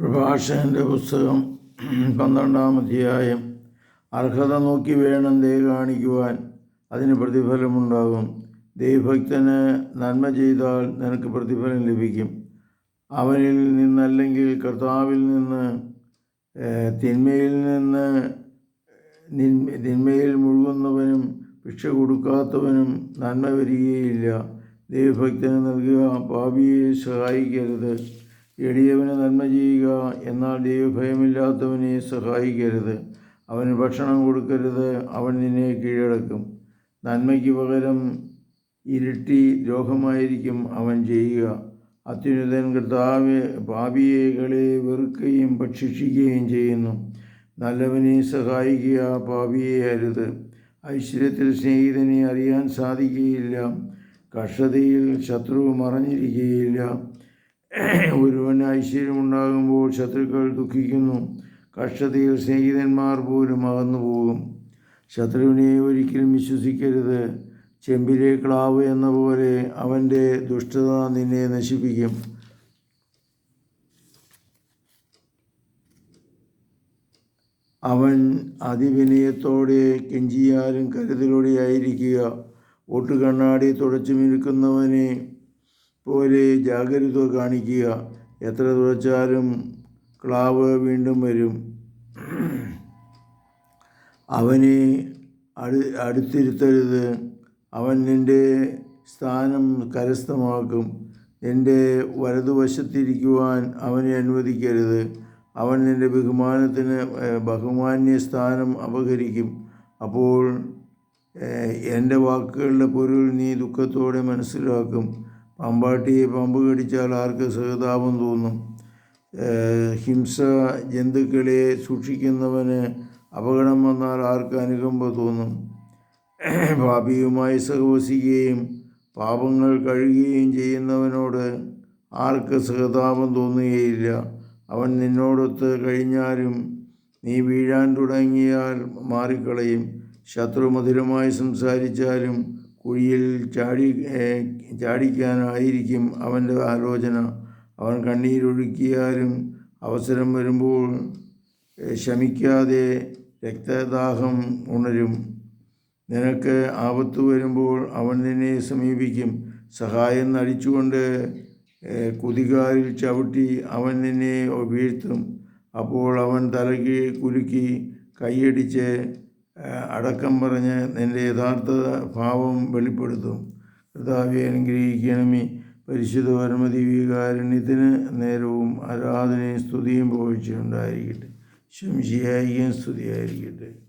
പ്രഭാഷകന്റെ പുസ്തകം പന്ത്രണ്ടാം അധ്യായം. അർഹത നോക്കി വേണം ദയ കാണിക്കുവാൻ. അതിന് പ്രതിഫലമുണ്ടാകും. ദൈവഭക്തന് നന്മ ചെയ്താൽ നിനക്ക് പ്രതിഫലം ലഭിക്കും. അവനിൽ നിന്നല്ലെങ്കിൽ കർത്താവിൽ നിന്ന് തിന്മയിൽ നിന്ന് തിന്മയിൽ മുഴുകുന്നവനും ഭിക്ഷ കൊടുക്കാത്തവനും നന്മ വരികയില്ല. ദൈവഭക്തന് നൽകുക പാപിയെ സഹായിക്കരുത്. എളിയവന് നന്മ ചെയ്യുക എന്നാൽ ദൈവഭയമില്ലാത്തവനെ സഹായിക്കരുത്. അവന് ഭക്ഷണം കൊടുക്കരുത് അവൻ നിന്നെ കീഴടക്കും. നന്മയ്ക്ക് പകരം ഇരുട്ടി ദ്രോഹമായിരിക്കും അവൻ ചെയ്യുക. അത്യുന്നതൻ കർത്താവ് പാപിയകളെ വെറുക്കുകയും ഭക്ഷിക്കുകയും ചെയ്യുന്നു. നല്ലവനെ സഹായിക്കുക പാപിയെ അരുത്. ഐശ്വര്യത്തിൽ സ്നേഹിതനെ അറിയാൻ സാധിക്കുകയില്ല. കഷതയിൽ ശത്രു മറഞ്ഞിരിക്കുകയില്ല. ഒരുവന് ഐശ്വര്യമുണ്ടാകുമ്പോൾ ശത്രുക്കൾ ദുഃഖിക്കുന്നു. കഷ്ടതയിൽ സ്നേഹിതന്മാർ പോലും അകന്നു പോകും ശത്രുവിനെ ഒരിക്കലും വിശ്വസിക്കരുത്. ചെമ്പിലെ ക്ലാവ് എന്ന പോലെ അവന്റെ ദുഷ്ടത നിന്നെ നശിപ്പിക്കും. അവൻ അതിവിനയത്തോടെ കെഞ്ചിയാലും കരുതലോടെ ആയിരിക്കുക ഒട്ടുകണ്ണാടി തുടച്ചു മിനുക്കുന്നവനെ പോലെ ജാഗ്രത കാണിക്കുക. എത്ര തുടച്ചാലും ക്ലാവ് വീണ്ടും വരും. അവനെ അടു അടുത്തിരുത്തരുത്. അവൻ നിന്റെ സ്ഥാനം കരസ്ഥമാക്കും. നിന്റെ വലതുവശത്തിരിക്കുവാൻ അവനെ അനുവദിക്കരുത്. അവൻ നിന്റെ ബഹുമാനത്തിന് ബഹുമാന്യ സ്ഥാനം അപഹരിക്കും. അപ്പോൾ എന്റെ വാക്കുകളുടെ പൊരുൾ നീ ദുഃഖത്തോടെ മനസ്സിലാക്കും. പാമ്പാട്ടിയെ പമ്പ് കടിച്ചാൽ ആർക്ക് സഹതാപം തോന്നും? ഹിംസ ജന്തുക്കളെ സൂക്ഷിക്കുന്നവന് അപകടം വന്നാൽ ആർക്ക് അനുകമ്പ തോന്നും? പാപിയുമായി സഹവസിക്കുകയും പാപങ്ങൾ കഴുകുകയും ചെയ്യുന്നവനോട് ആർക്ക് സഹതാപം തോന്നുകയില്ല? അവൻ നിന്നോടൊത്ത് കഴിഞ്ഞാലും നീ വീഴാൻ തുടങ്ങിയാൽ മാറിക്കളയും. ശത്രു മധുരമായി സംസാരിച്ചാലും കുഴിയിൽ ചാടി ചാടിക്കാനായിരിക്കും അവന്റെ ആലോചന. അവൻ കണ്ണീരൊഴുക്കിയാലും അവസരം വരുമ്പോൾ ശമിക്കാതെ രക്തദാഹം ഉണരും. നിനക്ക് ആപത്ത് വരുമ്പോൾ അവൻ നിന്നെ സമീപിക്കും. സഹായം നടിച്ചുകൊണ്ട് കുതികാലിൽ ചവിട്ടി അവൻ നിന്നെ വീഴ്ത്തും. അപ്പോൾ അവൻ തലയ്ക്ക് കുലുക്കി കൈയടിച്ച് അടക്കം പറഞ്ഞ് നിന്റെ യഥാർത്ഥ ഭാവം വെളിപ്പെടുത്തും. കർത്താവെ അനുഗ്രഹിക്കണമേ. പരിശുദ്ധ പരമദിവികാരണ്യത്തിന് നേരവും ആരാധനയും സ്തുതിയും പോയിച്ചുണ്ടായിരിക്കട്ടെ ശംശിയായിരിക്കും സ്തുതിയായിരിക്കട്ടെ.